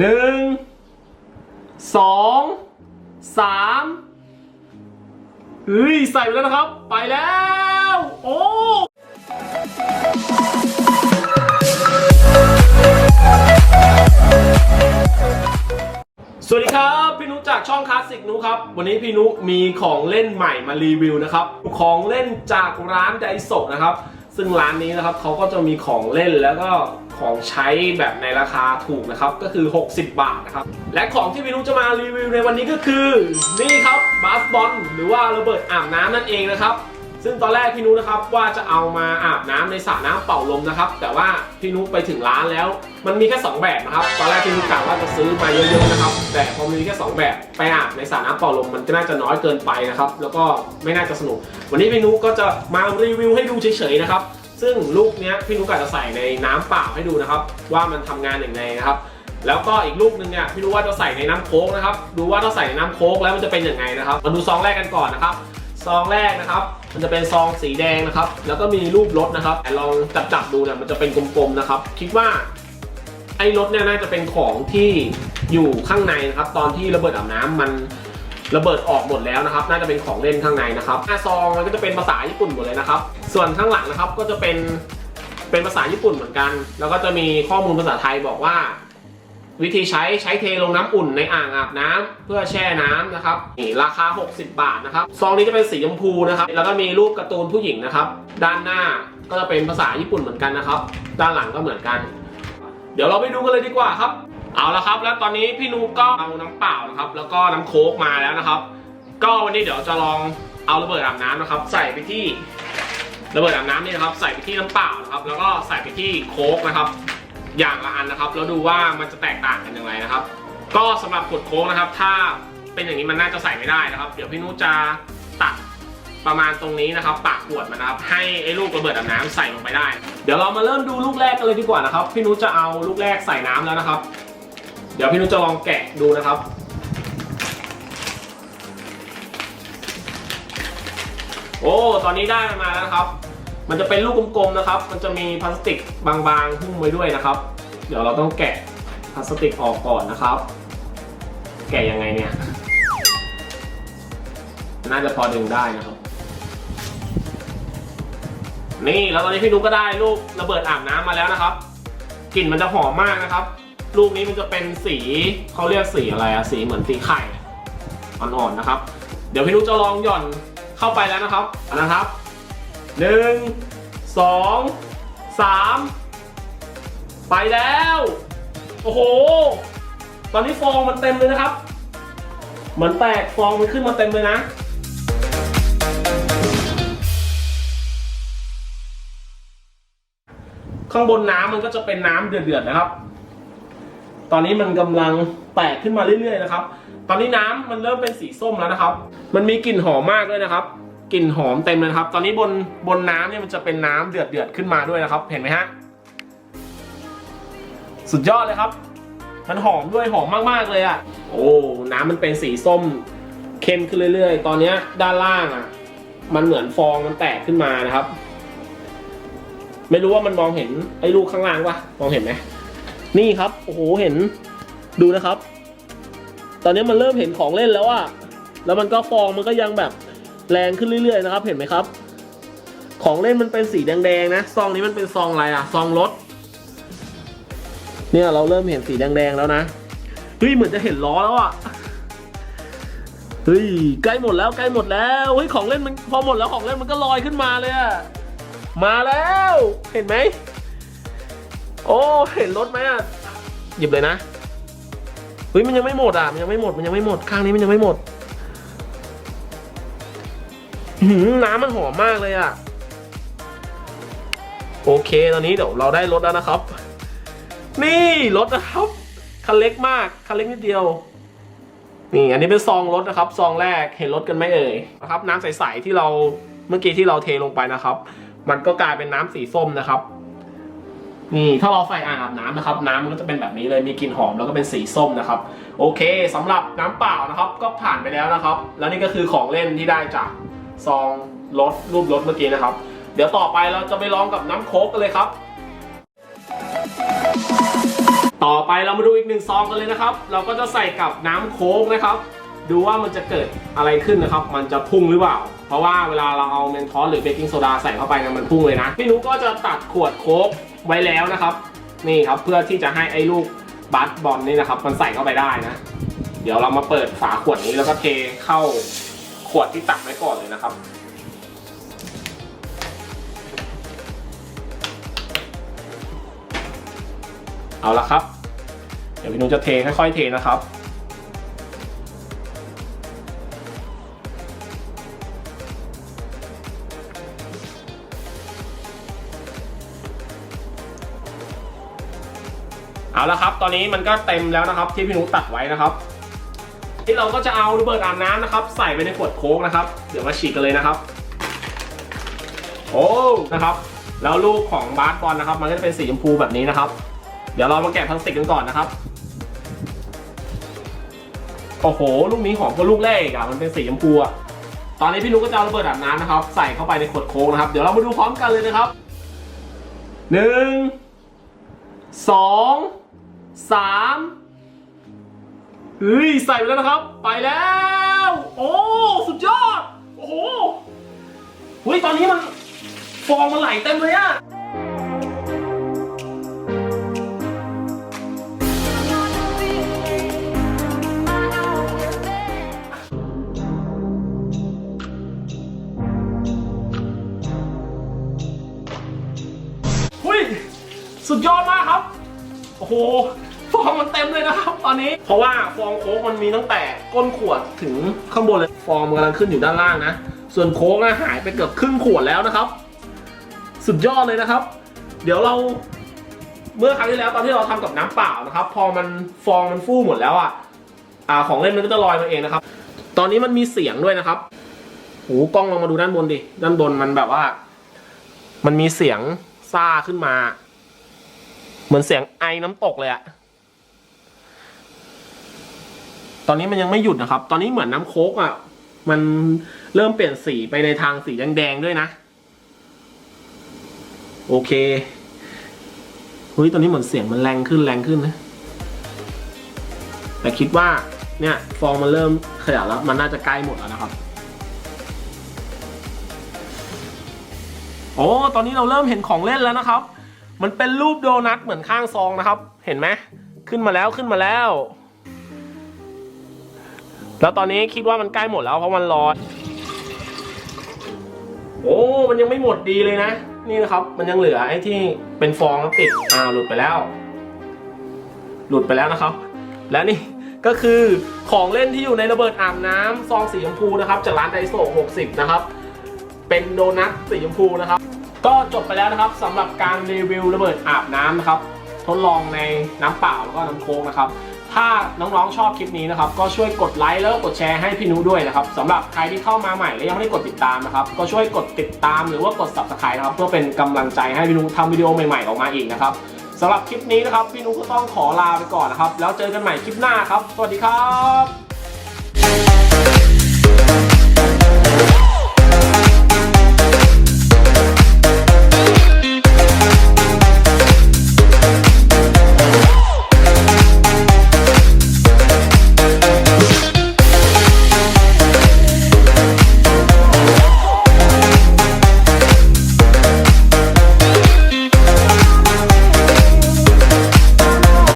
หนึ่งสองสามเฮ้ยใส่ไปแล้วนะครับ ไปแล้ว โอ้สวัสดีครับ พี่นุจากช่องคลาสสิกนุครับ วันนี้พี่นุมีของเล่นใหม่มารีวิวนะครับ ของเล่นจากร้านไดโซนะครับ ซึ่งร้านนี้นะครับเขาก็จะมีของเล่นแล้วก็ ของใช้แบบในราคาถูกนะครับ ก็คือ 60 บาทนะครับ และของที่พี่นุจะมารีวิวในวันนี้ก็คือ นี่ครับบาสบอลหรือว่าระเบิดอาบน้ำนั่นเองนะครับ ซึ่งตอนแรกพี่นุนะครับว่าจะเอามาอาบน้ำในสระน้ำเป่าลมนะครับ แต่ว่าพี่นุไปถึงร้านแล้ว มันมีแค่ 2 แบบนะครับ ตอนแรกพี่นุกะว่าจะซื้อมาเยอะๆนะครับ แต่พอมีแค่ 2 แบบไปอาบในสระน้ำเป่าลมมันก็น่าจะน้อยเกินไปนะครับ แล้วก็ไม่น่าจะสนุก วันนี้พี่นุก็จะมารีวิวให้ดูเฉยๆนะครับ ซึ่งลูกเนี้ยพี่นุกะจะใส่ในน้ำเปล่าให้ดูนะครับ ว่ามันทำงานอย่างไรนะครับ แล้วก็อีกลูกหนึ่งเนี่ยพี่รู้ว่าจะใส่ในน้ำโค้กนะครับ ดูว่าถ้าใส่ในน้ำโค้กแล้วมันจะเป็นยังไงนะครับ มาดูซองแรกกันก่อนนะครับซองแรกนะครับ มันจะเป็นซองสีแดงนะครับ แล้วก็มีรูปรถนะครับลองจับจับดูเนี่ยมันจะเป็นกลมๆนะครับ คิดว่าไอ้รถเนี่ยน่าจะเป็นของที่อยู่ข้างในนะครับ ตอนที่ระเบิดอาบน้ำมัน ระเบิดออกหมดแล้วนะครับ น่าจะเป็นของเล่นข้างในนะครับหน้าซองมันก็จะเป็นภาษาญี่ปุ่นหมดเลยนะครับ ส่วนข้างหลังนะครับก็จะเป็นเป็นภาษาญี่ปุ่นเหมือนกัน แล้วก็จะมีข้อมูลภาษาไทยบอกว่า วิธีใช้ใช้เทลงน้ำอุ่นในอ่างอาบน้ำเพื่อแช่น้ำนะครับนี่ราคา 60 บาทนะครับซองนี้จะเป็นสีชมพูนะครับ แล้วก็มีรูปการ์ตูนผู้หญิงนะครับ ด้านหน้าก็จะเป็นภาษาญี่ปุ่นเหมือนกันนะครับ ด้านหลังก็เหมือนกัน เดี๋ยวเราไปดูกันเลยดีกว่าครับ เอาละครับ แล้วตอนนี้พี่นูก็เอาน้ำเปล่านะครับ แล้วก็น้ำโค้กมาแล้วนะครับ ก็วันนี้เดี๋ยวจะลองเอาระเบิดอาบน้ำนะครับ ใส่ไปที่ระเบิดอาบน้ำนี่นะครับ ใส่ไปที่น้ำเปล่านะครับ แล้วก็ใส่ไปที่โค้กนะครับ อย่างละอันนะครับ แล้วดูว่ามันจะแตกต่างกันอย่างไรนะครับ ก็สำหรับขวดโค้กนะครับ ถ้าเป็นอย่างนี้มันน่าจะใส่ไม่ได้นะครับ เดี๋ยวพี่นุจะตัดประมาณตรงนี้นะครับ ปากขวดมันนะครับ ให้ไอ้ลูกระเบิดอาบน้ำใส่ลงไปได้ เดี๋ยวเรามาเริ่มดูลูกแรกกันเลยดีกว่านะครับ พี่นุจะเอาลูกแรกใส่น้ำแล้วนะครับ ดี๋ยวพี่นุจะลองแกะดูนะครับ โอ้ ตอนนี้ได้มันมาแล้วนะครับ มันจะเป็นลูกกลมๆนะครับ มันจะมีพลาสติกบางๆหุ้มไว้ด้วยนะครับ เดี๋ยวเราต้องแกะพลาสติกออกก่อนนะครับ แกะยังไงเนี่ย น่าจะพอดึงได้นะครับ นี่แล้วตอนนี้พี่นุกก็ได้ลูกระเบิดอาบน้ำมาแล้วนะครับกลิ่นมันจะหอมมากนะครับ ลูกนี้มันจะเป็นสีเขาเรียกสีอะไรอะสีเหมือนสีไข่อ่อนๆนะครับ เดี๋ยวพี่นุกจะลองหย่อนเข้าไปแล้วนะครับนะครับหนึ่งสองสามไปแล้ว โอ้โห ตอนนี้ฟองมันเต็มเลยนะครับ เหมือนแตกฟองมันขึ้นมาเต็มเลยนะข้างบนน้ำมันก็จะเป็นน้ำเดือดๆนะครับ ตอนนี้มันกำลังแตกขึ้นมาเรื่อยๆนะครับ ตอนนี้น้ำมันเริ่มเป็นสีส้มแล้วนะครับ มันมีกลิ่นหอมมากด้วยนะครับ กลิ่นหอมเต็มเลยครับ ตอนนี้บนบนน้ำเนี่ยมันจะเป็นน้ำเดือดเดือดๆขึ้นมาด้วยนะครับ เห็นไหมฮะ สุดยอดเลยครับ มันหอมด้วยหอมมากๆเลยอะ่ะ โอ้ น้ำมันเป็นสีส้มเข้มขึ้นเรื่อย ๆ ตอนเนี้ยด้านล่างอะ่ะ มันเหมือนฟองมันแตกขึ้นมานะครับ ไม่รู้ว่ามันมองเห็นไอ้ลูกข้างล่างปะมองเห็นไหม นี่ครับ โอ้โห เห็น ดูนะครับ ตอนนี้มันเริ่มเห็นของเล่นแล้วอะแล้วมันก็ฟองมันก็ยังแบบแรงขึ้นเรื่อยๆนะครับ เห็นไหมครับ ของเล่นมันเป็นสีแดงๆนะ ซองนี้มันเป็นซองอะไรอะซองรถ เนี่ยเราเริ่มเห็นสีแดงๆแล้วนะ เฮ้ย เหมือนจะเห็นล้อแล้วอะเฮ้ย ใกล้หมดแล้วใกล้หมดแล้ว เฮ้ย ของเล่นมันพอหมดแล้วของเล่นมันก็ลอยขึ้นมาเลยอะมาแล้ว เห็นไหม โอ้เห็นรถไหมอะหยิบเลยนะเฮ้ยมันยังไม่หมดอะมันยังไม่หมดมันยังไม่หมดข้างนี้มันยังไม่หมดหือน้ำมันหอมมากเลยอะ โอเคตอนนี้เดี๋ยวเราได้รถแล้วนะครับ นี่รถนะครับคันเล็กมากคันเล็กนิดเดียว นี่อันนี้เป็นซองรถนะครับซองแรกเห็นรถกันไหมเอ่ยนะครับ น้ำใสๆที่เราเมื่อกี้ที่เราเทลงไปนะครับ มันก็กลายเป็นน้ำสีส้มนะครับ นี่ถ้าเราใส่อ่างอาบน้ำนะครับ น้ำมันก็จะเป็นแบบนี้เลยมีกลิ่นหอมแล้วก็เป็นสีส้มนะครับ โอเคสำหรับน้ำเปล่านะครับ ก็ผ่านไปแล้วนะครับ แล้วนี่ก็คือของเล่นที่ได้จากซองรถรูปรถเมื่อกี้นะครับ เดี๋ยวต่อไปเราจะไปลองกับน้ำโค้กกันเลยครับ ต่อไปเรามาดูอีกหนึ่งซองกันเลยนะครับ เราก็จะใส่กับน้ำโค้กนะครับ ดูว่ามันจะเกิดอะไรขึ้นนะครับ มันจะพุ่งหรือเปล่าเพราะว่าเวลาเราเอาเมนทอสหรือเบกกิ้งโซดาใส่เข้าไปเนี่ยมันพุ่งเลยนะพี่นุก็จะตัดขวดโค้ก ไว้แล้วนะครับ นี่ครับเพื่อที่จะให้ไอ้ลูกบัสบอลนี่นะครับ มันใส่เข้าไปได้นะ เดี๋ยวเรามาเปิดฝาขวดนี้แล้วก็เทเข้าขวดที่ตักไว้ก่อนเลยนะครับเอาละครับ เดี๋ยวพี่นุจะเทค่อยๆเทนะครับ เอาละครับ ตอนนี้มันก็เต็มแล้วนะครับ ที่พี่นุตัดไว้นะครับที่เราก็จะเอาระเบิดอาบน้ำนะครับ ใส่ไปในขวดโค้กนะครับ เดี๋ยวมาฉีกกันเลยนะครับ โอ้นะครับ แล้วลูกของบาสบอลนะครับ มันก็จะเป็นสีชมพูแบบนี้นะครับ เดี๋ยวเรามาแกะพลาสติกกันก่อนนะครับโอ้โห ลูกนี้ของก็ลูกแรกอีกอะมันเป็นสีชมพูอะตอนนี้พี่นุกก็จะเอาระเบิดอาบน้ำนะครับ ใส่เข้าไปในขวดโค้กนะครับ เดี๋ยวเรามาดูพร้อมกันเลยนะครับหนึ่งสอง สามเฮ้ยใส่ไปแล้วนะครับ ไปแล้ว โอ้สุดยอด โอ้โหเฮ้ยตอนนี้มันฟองมันไหลเต็มเลยอะหุ้ยสุดยอดมากครับ โอ้โห ฟองมันเต็มเลยนะครับตอนนี้ เพราะว่าฟองโค้กมันมีตั้งแต่ก้นขวดถึงข้างบนเลย ฟองมันกำลังขึ้นอยู่ด้านล่างนะ ส่วนโค้กอะหายไปเกือบครึ่งขวดแล้วนะครับ สุดยอดเลยนะครับ เดี๋ยวเราเมื่อครั้งที่แล้วตอนที่เราทำกับน้ำเปล่านะครับ พอมันฟองมันฟู่หมดแล้วอะอ่าของเล่นมันก็จะลอยมาเองนะครับ ตอนนี้มันมีเสียงด้วยนะครับโอ้กล้องลองมาดูด้านบนดิ ด้านบนมันแบบว่า มันมีเสียงซ่าขึ้นมา เหมือนเสียงไอน้ำตกเลยอะ ตอนนี้มันยังไม่หยุดนะครับ ตอนนี้เหมือนน้ำโค้กอะ มันเริ่มเปลี่ยนสีไปในทางสีแดงๆด้วยนะ โอเคเฮ้ยตอนนี้เหมือนเสียงมันแรงขึ้นแรงขึ้นนะ แต่คิดว่าเนี่ยฟองมันเริ่มขยับแล้ว มันน่าจะใกล้หมดแล้วนะครับโอ้ตอนนี้เราเริ่มเห็นของเล่นแล้วนะครับ มันเป็นรูปโดนัทเหมือนข้างซองนะครับ เห็นไหมขึ้นมาแล้วขึ้นมาแล้ว แล้วตอนนี้คิดว่ามันใกล้หมดแล้วเพราะมันร้อนโอ้มันยังไม่หมดดีเลยนะ นี่นะครับ มันยังเหลือไอ้ที่เป็นฟองแล้วติดอ่าหลุดไปแล้ว หลุดไปแล้วนะครับ และนี่ก็คือของเล่นที่อยู่ในระเบิดอาบน้ำซองสีชมพูนะครับ จากร้านไดโซ60 นะครับ เป็นโดนัทสีชมพูนะครับ ก็จบไปแล้วนะครับสำหรับการรีวิวระเบิดอาบน้ำนะครับ ทดลองในน้ำเปล่าแล้วก็น้ำโค้กนะครับ ถ้าน้องๆชอบคลิปนี้นะครับ ก็ช่วยกดไลค์แล้วก็กดแชร์ให้พี่นุด้วยนะครับสำหรับใครที่เข้ามาใหม่และยังไม่ได้กดติดตามนะครับ ก็ช่วยกดติดตามหรือว่ากด subscribe นะครับ เพื่อเป็นกำลังใจให้พี่นุทำวิดีโอใหม่ๆออกมาอีกนะครับสำหรับคลิปนี้นะครับพี่นุก็ต้องขอลาไปก่อนนะครับ แล้วเจอกันใหม่คลิปหน้าครับ สวัสดีครับ